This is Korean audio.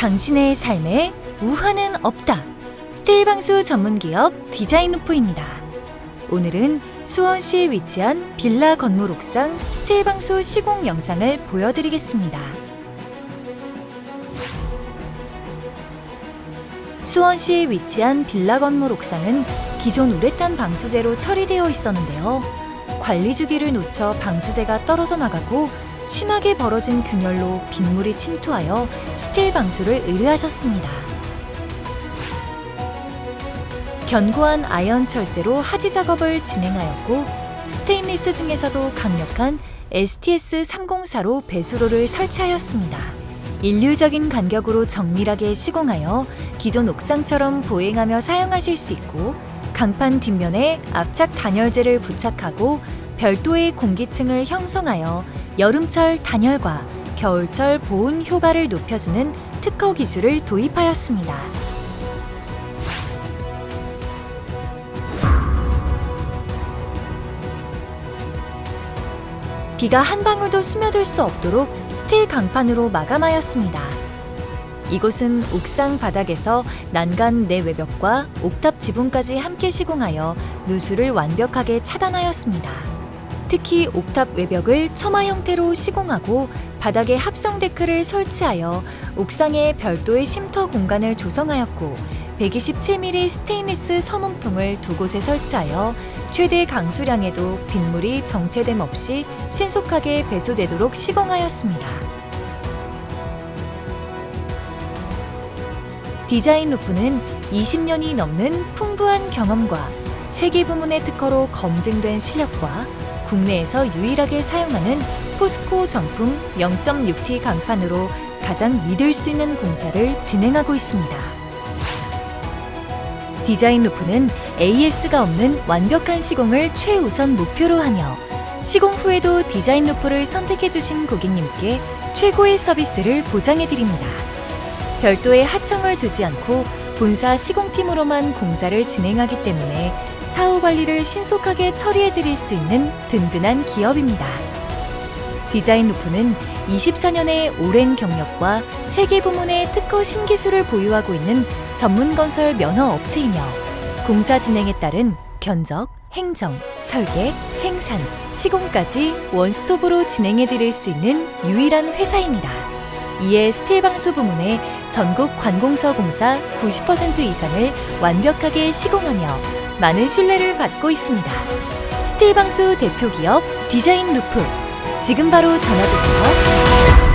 당신의 삶에 우환은 없다. 스테일 방수 전문 기업 디자인 루프입니다. 오늘은 수원시에 위치한 빌라 건물 옥상 스테일 방수 시공 영상을 보여드리겠습니다. 수원시에 위치한 빌라 건물 옥상은 기존 우레탄 방수제로 처리되어 있었는데요. 관리 주기를 놓쳐 방수제가 떨어져 나가고 심하게 벌어진 균열로 빗물이 침투하여 스틸 방수를 의뢰하셨습니다. 견고한 아연 철제로 하지 작업을 진행하였고 스테인리스 중에서도 강력한 STS 304로 배수로를 설치하였습니다. 인류적인 간격으로 정밀하게 시공하여 기존 옥상처럼 보행하며 사용하실 수 있고 강판 뒷면에 압착 단열재를 부착하고 별도의 공기층을 형성하여 여름철 단열과 겨울철 보온 효과를 높여주는 특허 기술을 도입하였습니다. 비가 한 방울도 스며들 수 없도록 스틸 강판으로 마감하였습니다. 이곳은 옥상 바닥에서 난간 내 외벽과 옥탑 지붕까지 함께 시공하여 누수를 완벽하게 차단하였습니다. 특히 옥탑 외벽을 처마 형태로 시공하고 바닥에 합성 데크를 설치하여 옥상에 별도의 쉼터 공간을 조성하였고 127mm 스테인리스 선홈통을 두 곳에 설치하여 최대 강수량에도 빗물이 정체됨 없이 신속하게 배수되도록 시공하였습니다. 디자인 루프는 20년이 넘는 풍부한 경험과 세계 부문의 특허로 검증된 실력과 국내에서 유일하게 사용하는 포스코 정품 0.6T 강판으로 가장 믿을 수 있는 공사를 진행하고 있습니다. 디자인 루프는 AS가 없는 완벽한 시공을 최우선 목표로 하며 시공 후에도 디자인 루프를 선택해주신 고객님께 최고의 서비스를 보장해드립니다. 별도의 하청을 주지 않고 본사 시공팀으로만 공사를 진행하기 때문에 사후 관리를 신속하게 처리해 드릴 수 있는 든든한 기업입니다. 디자인 루프는 24년의 오랜 경력과 세계 부문의 특허 신기술을 보유하고 있는 전문 건설 면허 업체이며 공사 진행에 따른 견적, 행정, 설계, 생산, 시공까지 원스톱으로 진행해 드릴 수 있는 유일한 회사입니다. 이에 스틸 방수 부문의 전국 관공서 공사 90% 이상을 완벽하게 시공하며 많은 신뢰를 받고 있습니다. 스틸 방수 대표 기업 디자인 루프 지금 바로 전화 주세요.